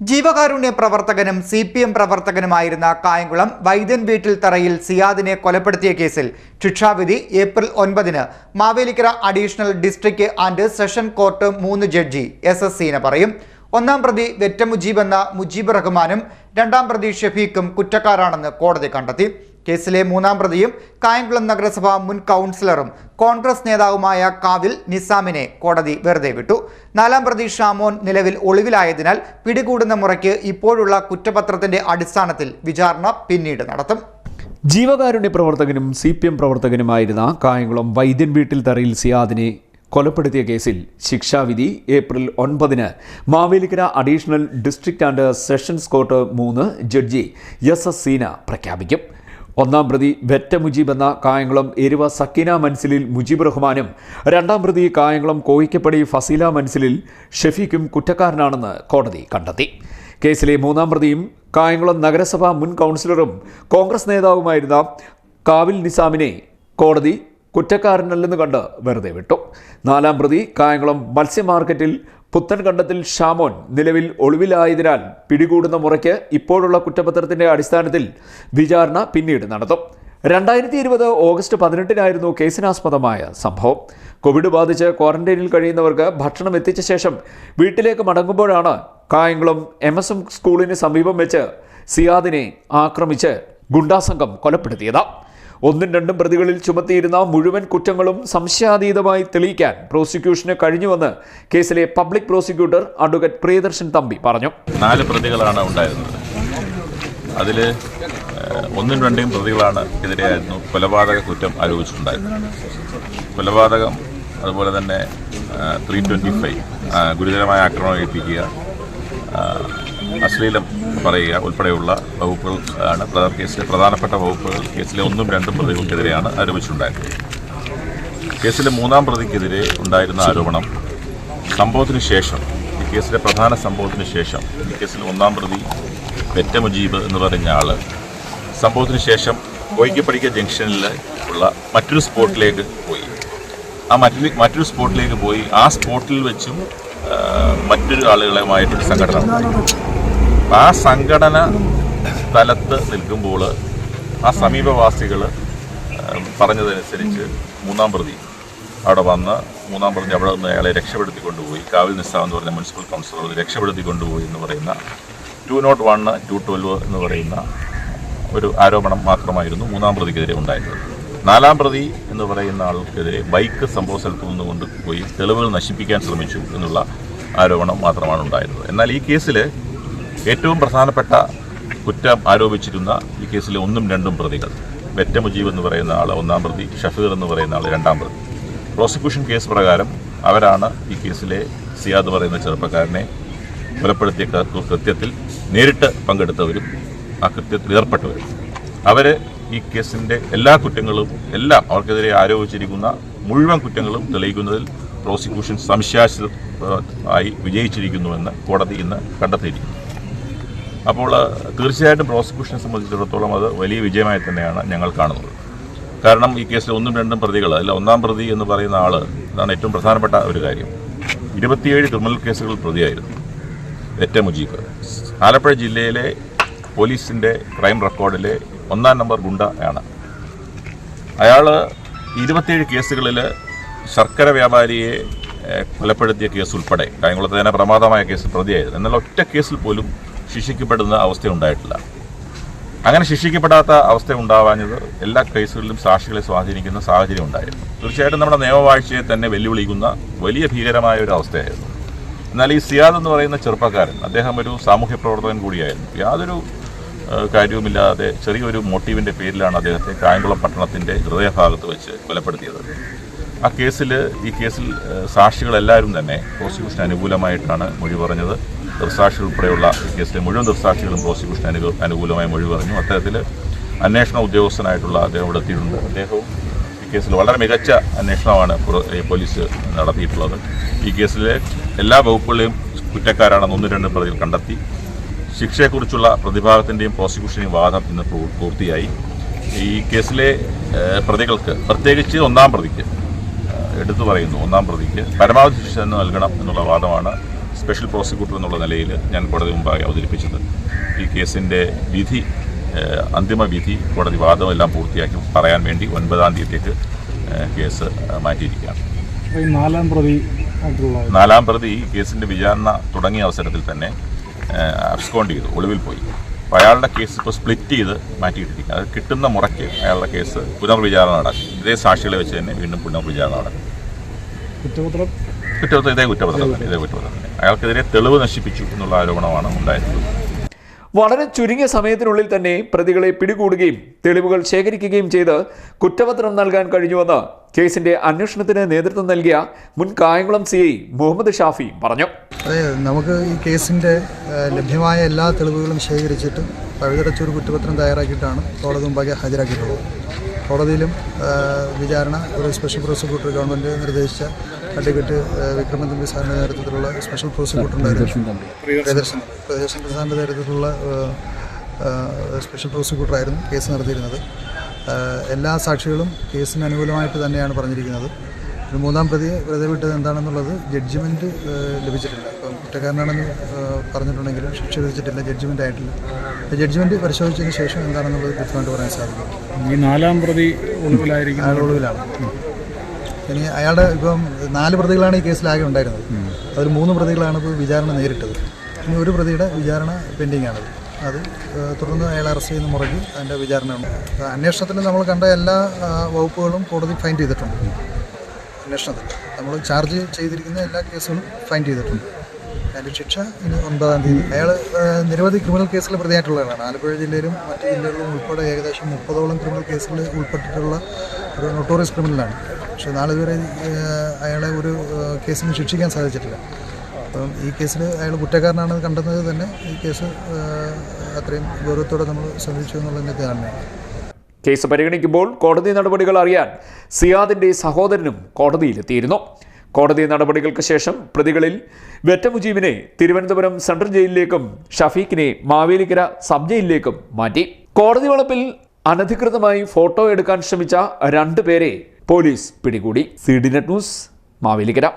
ജീവകാരുണ്യ പ്രവർത്തകനും C P M പ്രവർത്തകനുമായിരുന്ന കായംകുളം വൈദ്യൻ വീട്ടിൽ തറയിൽ സിയാദിനെ കൊലപ്പെടുത്തിയ കേസിൽ ശിക്ഷാവിധി ഏപ്രിൽ ഒൻപതിന് Mavelikkara additional district and session court മൂന്ന് ജഡ്ജി എസ് എസ് സീന പറയും. ഒന്നാം പ്രതി വെറ്റമുജീബ് എന്ന മുജീബ് റഹ്മാനും രണ്ടാം പ്രതി ഷഫീഖും കുറ്റക്കാരാണെന്ന് കോടതി കണ്ടെത്തി. കേസിലെ മൂന്നാം പ്രതിയും കായംകുളം നഗരസഭ മുൻ കൗൺസിലറും കോൺഗ്രസ് നേതാവുമായ കാവിൽ നിസാമിനെ കോടതി വെറുതെ വിട്ടു. നാലാം പ്രതി ഷാമോൻ നിലവിൽ ഒളിവിലായതിനാൽ പിടികൂടുന്ന മുറയ്ക്ക് ഇപ്പോഴുള്ള കുറ്റപത്രത്തിന്റെ അടിസ്ഥാനത്തിൽ വിചാരണ പിന്നീട് നടത്തും. ജീവകാരുണ്യ പ്രവർത്തകനും സി പി എം പ്രവർത്തകനുമായിരുന്ന കായംകുളം വൈദ്യൻ വീട്ടിൽ തറയിൽ സിയാദിനെ കൊലപ്പെടുത്തിയ കേസിൽ ശിക്ഷാവിധി ഏപ്രിൽ ഒൻപതിന് Mavelikkara additional district and sessions court മൂന്ന് ജഡ്ജി എസ് എസ് സീന പ്രഖ്യാപിക്കും. ഒന്നാം പ്രതി വെറ്റ മുജീബ് എന്ന കായംകുളം എരുവ സക്കീന മൻസിലിൽ മുജീബ് റഹ്മാനും രണ്ടാം പ്രതി കായംകുളം കോയിക്കപ്പടി ഫസീല മൻസിലിൽ ഷെഫീഖും കുറ്റക്കാരനാണെന്ന് കോടതി കണ്ടെത്തി. കേസിലെ മൂന്നാം പ്രതിയും കായംകുളം നഗരസഭാ മുൻ കൗൺസിലറും കോൺഗ്രസ് നേതാവുമായിരുന്ന കാവിൽ നിസാമിനെ കോടതി കുറ്റക്കാരനല്ലെന്ന് കണ്ട് വെറുതെ വിട്ടു. നാലാം പ്രതി കായംകുളം മത്സ്യ മാർക്കറ്റിൽ പുത്തൻകണ്ടത്തിൽ ഷാമോൻ നിലവിൽ ഒളിവിലായതിനാൽ പിടികൂടുന്ന മുറയ്ക്ക് ഇപ്പോഴുള്ള കുറ്റപത്രത്തിന്റെ അടിസ്ഥാനത്തിൽ വിചാരണ പിന്നീട് നടത്തും. രണ്ടായിരത്തി ഇരുപത് ഓഗസ്റ്റ് പതിനെട്ടിനായിരുന്നു കേസിനാസ്പദമായ സംഭവം. കോവിഡ് ബാധിച്ച് ക്വാറന്റൈനിൽ കഴിയുന്നവർക്ക് ഭക്ഷണം എത്തിച്ച ശേഷം വീട്ടിലേക്ക് മടങ്ങുമ്പോഴാണ് കായംകുളം എം എസ് എം സ്കൂളിന് സമീപം വെച്ച് സിയാദിനെ ആക്രമിച്ച് ഗുണ്ടാസംഘം കൊലപ്പെടുത്തിയത്. ഒന്നും രണ്ടും പ്രതികളിൽ ചുമത്തിയിരുന്ന മുഴുവൻ കുറ്റങ്ങളും സംശയാതീതമായി തെളിയിക്കാൻ പ്രോസിക്യൂഷന് കഴിഞ്ഞുവെന്ന് കേസിലെ public prosecutor advocate Priyadarshan Thampi പറഞ്ഞു. നാല് പ്രതികളാണ് ഉണ്ടായിരുന്നത്. അതിൽ ഒന്നും രണ്ടും പ്രതികളാണ് എതിരെയായിരുന്നു. കൊലപാതക കുറ്റം ആരോപിച്ചിട്ടുണ്ടായിരുന്നത് കൊലപാതകം അതുപോലെ തന്നെ ത്രീ ട്വന്റി ഫൈവ് ഗുരുതരമായ ആക്രമണം ഏൽപ്പിക്കുക അശ്ലീലം പറയുക ഉൾപ്പെടെയുള്ള വകുപ്പുകൾ ആണ്. കേസിലെ പ്രധാനപ്പെട്ട വകുപ്പുകൾ കേസിലെ ഒന്നും രണ്ടും പ്രതികൾക്കെതിരെയാണ് ആരോപിച്ചിട്ടുണ്ടായിരുന്നത്. കേസിലെ മൂന്നാം പ്രതിക്കെതിരെ ഉണ്ടായിരുന്ന ആരോപണം സംഭവത്തിന് ശേഷം ഈ കേസിലെ പ്രധാന സംഭവത്തിന് ശേഷം ഈ കേസിൽ ഒന്നാം പ്രതി വെറ്റ മുജീബ് എന്ന് പറഞ്ഞ ആൾ സംഭവത്തിന് ശേഷം കോയിക്കപ്പടിക്ക ജംഗ്ഷനിൽ ഉള്ള മറ്റൊരു സ്പോട്ടിലേക്ക് പോയി. ആ മറ്റൊരു മറ്റൊരു സ്പോട്ടിലേക്ക് പോയി. ആ സ്പോട്ടിൽ വെച്ചും മറ്റൊരു ആളുകളുമായിട്ടൊരു സംഘടന ആ സംഘടന സ്ഥലത്ത് നിൽക്കുമ്പോൾ ആ സമീപവാസികൾ പറഞ്ഞതനുസരിച്ച് മൂന്നാം പ്രതി അവിടെ വന്ന് മൂന്നാം പ്രതി അവിടെ നിന്ന് അയാളെ രക്ഷപ്പെടുത്തി കൊണ്ടുപോയി കാവിൽ നിസ്സാം എന്ന് പറഞ്ഞ മുനിസിപ്പൽ കൗൺസിലർ രക്ഷപ്പെടുത്തി കൊണ്ടുപോയി എന്ന് പറയുന്ന two nought one two twelve എന്ന് പറയുന്ന ഒരു ആരോപണം മാത്രമായിരുന്നു മൂന്നാം പ്രതിക്കെതിരെ ഉണ്ടായിരുന്നത്. നാലാം പ്രതി എന്ന് പറയുന്ന ആൾക്കെതിരെ ബൈക്ക് സംഭവ സ്ഥലത്ത് നിന്ന് കൊണ്ടുപോയി തെളിവുകൾ നശിപ്പിക്കാൻ ശ്രമിച്ചു എന്നുള്ള ആരോപണം മാത്രമാണ് ഉണ്ടായിരുന്നത്. എന്നാൽ ഈ കേസിൽ ഏറ്റവും പ്രധാനപ്പെട്ട കുറ്റം ആരോപിച്ചിരുന്ന ഈ കേസിലെ ഒന്നും രണ്ടും പ്രതികൾ. വെറ്റ മുജീബ് എന്ന് പറയുന്ന ആൾ ഒന്നാം പ്രതി ഷഫീർ എന്ന് പറയുന്ന ആൾ രണ്ടാം പ്രതി. പ്രോസിക്യൂഷൻ കേസ് പ്രകാരം അവരാണ് ഈ കേസിലെ സിയാദ് പറയുന്ന ചെറുപ്പക്കാരനെ കൊലപ്പെടുത്തിയ കൃത്യത്തിൽ നേരിട്ട് പങ്കെടുത്തവരും ആ കൃത്യത്തിൽ ഏർപ്പെട്ടവരും അവർ ഈ കേസിന്റെ എല്ലാ കുറ്റങ്ങളും എല്ലാം അവർക്കെതിരെ ആരോപിച്ചിരിക്കുന്ന മുഴുവൻ കുറ്റങ്ങളും തെളിയിക്കുന്നതിൽ പ്രോസിക്യൂഷൻ സംശയാസ്പദ ആയി വിജയിച്ചിരിക്കുന്നുവെന്ന് കോടതി ഇന്ന് കണ്ടെത്തിയിരിക്കുന്നു അപ്പോൾ തീർച്ചയായിട്ടും പ്രോസിക്യൂഷനെ സംബന്ധിച്ചിടത്തോളം അത് വലിയ വിജയമായി തന്നെയാണ് ഞങ്ങൾ കാണുന്നത്. കാരണം ഈ കേസിൽ ഒന്നും രണ്ടും പ്രതികൾ അല്ല ഒന്നാം പ്രതി എന്ന് പറയുന്ന ആൾ അതാണ് ഏറ്റവും പ്രധാനപ്പെട്ട ഒരു കാര്യം. ഇരുപത്തിയേഴ് ക്രിമിനൽ കേസുകൾ പ്രതിയായിരുന്നു ഏറ്റവും മുജീബ് ആലപ്പുഴ ജില്ലയിലെ പോലീസിന്റെ ക്രൈം റെക്കോർഡിലെ ഒന്നാം നമ്പർ ഗുണ്ട ആണ്. അയാൾ ഇരുപത്തിയേഴ് കേസുകളിൽ ശർക്കര വ്യാപാരിയെ കൊലപ്പെടുത്തിയ കേസ് ഉൾപ്പെടെ കായംകുളത്ത് തന്നെ പ്രമാദമായ കേസ് പ്രതിയായിരുന്നു. എന്നാൽ ഒറ്റ കേസിൽ പോലും ശിക്ഷിക്കപ്പെടുന്ന അവസ്ഥ ഉണ്ടായിട്ടില്ല അങ്ങനെ ശിക്ഷിക്കപ്പെടാത്ത അവസ്ഥ ഉണ്ടാവാഞ്ഞത് എല്ലാ കേസുകളിലും സാക്ഷികളെ സ്വാധീനിക്കുന്ന സാഹചര്യം ഉണ്ടായിരുന്നു. തീർച്ചയായിട്ടും നമ്മുടെ നിയമവാഴ്ചയെ തന്നെ വെല്ലുവിളിക്കുന്ന വലിയ ഭീകരമായ ഒരു അവസ്ഥയായിരുന്നു എന്നാൽ ഈ സിയാദ് എന്ന് പറയുന്ന ചെറുപ്പക്കാരൻ അദ്ദേഹം ഒരു സാമൂഹ്യ പ്രവർത്തകൻ കൂടിയായിരുന്നു. യാതൊരു കാര്യവുമില്ലാതെ ചെറിയൊരു മോട്ടീവിന്റെ പേരിലാണ് അദ്ദേഹത്തെ കായംകുളം പട്ടണത്തിന്റെ ഹൃദയഭാഗത്ത് വെച്ച് കൊലപ്പെടുത്തിയത്. ആ കേസിൽ ഈ കേസിൽ സാക്ഷികളെല്ലാവരും തന്നെ പ്രോസിക്യൂഷന് അനുകൂലമായിട്ടാണ് മൊഴി പറഞ്ഞത്. ദൃസാക്ഷി ഉൾപ്പെടെയുള്ള കേസിലെ മുഴുവൻ ദൃസാക്ഷികളും പ്രോസിക്യൂഷൻ അനു അനുകൂലമായി മൊഴി പറഞ്ഞു. അത്തരത്തിൽ അന്വേഷണ ഉദ്യോഗസ്ഥനായിട്ടുള്ള അദ്ദേഹം ഇവിടെ എത്തിയിട്ടുണ്ട്. അദ്ദേഹവും ഈ കേസിൽ വളരെ മികച്ച അന്വേഷണമാണ് പോലീസ് നടത്തിയിട്ടുള്ളത്. ഈ കേസിലെ എല്ലാ വകുപ്പുകളെയും കുറ്റക്കാരാണെന്ന് ഒന്ന് രണ്ട് പ്രതികൾ കണ്ടെത്തി. ശിക്ഷയെക്കുറിച്ചുള്ള പ്രതിഭാഗത്തിന്റെയും പ്രോസിക്യൂഷന്റെയും വാദം ഇന്ന് പൂർത്തിയായി. ഈ കേസിലെ പ്രതികൾക്ക് പ്രത്യേകിച്ച് ഒന്നാം പ്രതിക്ക് എടുത്തു പറയുന്നു. ഒന്നാം പ്രതിക്ക് പരമാവധി ശിക്ഷ നൽകണം എന്നുള്ള വാദമാണ് സ്പെഷ്യൽ പ്രോസിക്യൂട്ടർ എന്നുള്ള നിലയിൽ ഞാൻ കോടതി മുമ്പായി അവതരിപ്പിച്ചത്. ഈ കേസിന്റെ വിധി അന്തിമ വിധി കോടതി വാദമെല്ലാം പൂർത്തിയാക്കി പറയാൻ വേണ്ടി ഒൻപതാം തീയതിക്ക് കേസ് മാറ്റിയിരിക്കുകയാണ്. നാലാം പ്രതി നാലാം പ്രതി ഈ കേസിന്റെ വിചാരണ തുടങ്ങിയ അവസരത്തിൽ തന്നെ അബ്സ്കോണ്ട് ചെയ്തു ഒളിവിൽ പോയി. അപ്പോൾ അയാളുടെ കേസ് ഇപ്പോൾ സ്പ്ലിറ്റ് ചെയ്ത് മാറ്റിയിട്ടിരിക്കുക അത് കിട്ടുന്ന മുറയ്ക്ക് അയാളുടെ കേസ് പുനർവിചാരണ നടക്കും. ഇതേ സാക്ഷികളെ വെച്ച് തന്നെ വീണ്ടും പുനർവിചാരണ നടക്കും. കുറ്റപത്രം കുറ്റപത്രം ഇതേ കുറ്റപത്രം തന്നെ ഇതേ കുറ്റപത്രം തന്നെ. അയാൾക്കെതിരെ തെളിവ് നശിപ്പിച്ചു എന്നുള്ള ആരോപണമാണ് ഉണ്ടായിരുന്നത് വളരെ ചുരുങ്ങിയ സമയത്തിനുള്ളിൽ തന്നെ പ്രതികളെ പിടികൂടുകയും തെളിവുകൾ ശേഖരിക്കുകയും ചെയ്ത് കുറ്റപത്രം നൽകാൻ കഴിഞ്ഞുവെന്ന് കേസിന്റെ അന്വേഷണത്തിന് നേതൃത്വം നൽകിയ മുൻ കായംകുളം സി ഐ മുഹമ്മദ് ഷാഫി പറഞ്ഞു. അതെ നമുക്ക് ഈ കേസിന്റെ ലഭ്യമായ എല്ലാ തെളിവുകളും ശേഖരിച്ചിട്ട് പഴുതടച്ചൊരു കുറ്റപത്രം തയ്യാറാക്കിയിട്ടാണ് കോടതി മുമ്പാകെ ഹാജരാക്കിയിട്ടുള്ളത്. കോടതിയിലും വിചാരണ ഒരു സ്പെഷ്യൽ പ്രോസിക്യൂട്ടർ ഗവൺമെന്റ് നിർദ്ദേശിച്ച അഡ്വക്കേറ്റ് വിക്രമൻ സാറിന്റെ നേതൃത്വത്തിലുള്ള സ്പെഷ്യൽ പ്രോസിക്യൂട്ടറുണ്ടായിരുന്നു പ്രിയദർശൻ പ്രിയദർശൻ സാറിന്റെ നേതൃത്വത്തിലുള്ള സ്പെഷ്യൽ പ്രോസിക്യൂട്ടറായിരുന്നു കേസ് നടത്തിയിരുന്നത്. എല്ലാ സാക്ഷികളും കേസിന് അനുകൂലമായിട്ട് തന്നെയാണ് പറഞ്ഞിരിക്കുന്നത്. മൂന്നാം പ്രതിയെ വെറുതെ വിട്ടത് എന്താണെന്നുള്ളത് ജഡ്ജ്മെന്റ് ലഭിച്ചിട്ടില്ല. ഇപ്പം കുറ്റക്കാരനാണെന്ന് പറഞ്ഞിട്ടുണ്ടെങ്കിലും ശിക്ഷ വിധിച്ചിട്ടില്ല ജഡ്ജ്മെന്റ് ആയിട്ടില്ല. ജഡ്ജ്മെന്റ് പരിശോധിച്ചതിന് ശേഷം എന്താണെന്നുള്ളത് കൃത്യമായിട്ട് പറയാൻ സാധിക്കും. ഈ നാലാം പ്രതി ഒളിവിലായിരിക്കും ഒളിവിലാണ്. ഇനി അയാളുടെ ഇപ്പം നാല് പ്രതികളാണ് ഈ കേസിലാകെ ഉണ്ടായിരുന്നത്. അതിൽ മൂന്ന് പ്രതികളാണ് ഇപ്പോൾ വിചാരണ നേരിട്ടത്. ഇനി ഒരു പ്രതിയുടെ വിചാരണ പെൻഡിങ് ആണ് അത് തുടർന്ന് അയാൾ അറസ്റ്റ് ചെയ്യുന്ന മുറയ്ക്ക് അതിന്റെ വിചാരണ ഉണ്ട്. അന്വേഷണത്തിൽ നമ്മൾ കണ്ട എല്ലാ വകുപ്പുകളും കോടതി ഫൈൻഡ് ചെയ്തിട്ടുണ്ട്. അന്വേഷണത്തിൽ. നമ്മൾ ചാർജ് ചെയ്തിരിക്കുന്ന എല്ലാ കേസുകളും ഫൈൻഡ് ചെയ്തിട്ടുണ്ട്. അതിന്റെ ശിക്ഷ ഇനി ഒൻപതാം തീയതി. അയാൾ നിരവധി ക്രിമിനൽ കേസിൽ പ്രതിയായിട്ടുള്ളതാണ് ആലപ്പുഴ ജില്ലയിലും മറ്റ് ജില്ലകളിലും ഉൾപ്പെടെ ഏകദേശം മുപ്പതോളം ക്രിമിനൽ കേസുകളിൽ ഉൾപ്പെട്ടിട്ടുള്ള ഒരു നൊട്ടോറിയസ് ക്രിമിനലാണ് പക്ഷേ നാളെ ഇതുവരെ ഏഹ്, അയാളെ ഒരു കേസിന് ശിക്ഷിക്കാൻ സാധിച്ചിട്ടില്ല. അപ്പം ഈ കേസിൽ അയാൾ കുറ്റക്കാരനാണെന്ന് കണ്ടെന്നത് തന്നെ ഈ കേസ് അത്രയും ഗൗരവത്തോടെ നമ്മൾ ശ്രദ്ധിച്ചു എന്നുള്ളതിന്റെ കാരണമാണ് കേസ് പരിഗണിക്കുമ്പോൾ കോടതി നടപടികൾ അറിയാൻ സിയാദിന്റെ സഹോദരനും കോടതിയിലെത്തിയിരുന്നു. കോടതി നടപടികൾക്ക് ശേഷം പ്രതികളിൽ വെറ്റമുജീബിനെ തിരുവനന്തപുരം സെൻട്രൽ ജയിലിലേക്കും ഷഫീഖിനെ മാവേലിക്കര സബ് ജയിലിലേക്കും മാറ്റി. കോടതി വളപ്പിൽ അനധികൃതമായി ഫോട്ടോ എടുക്കാൻ ശ്രമിച്ച രണ്ടുപേരെ പോലീസ് പിടികൂടി. C D net news Mavelikkara.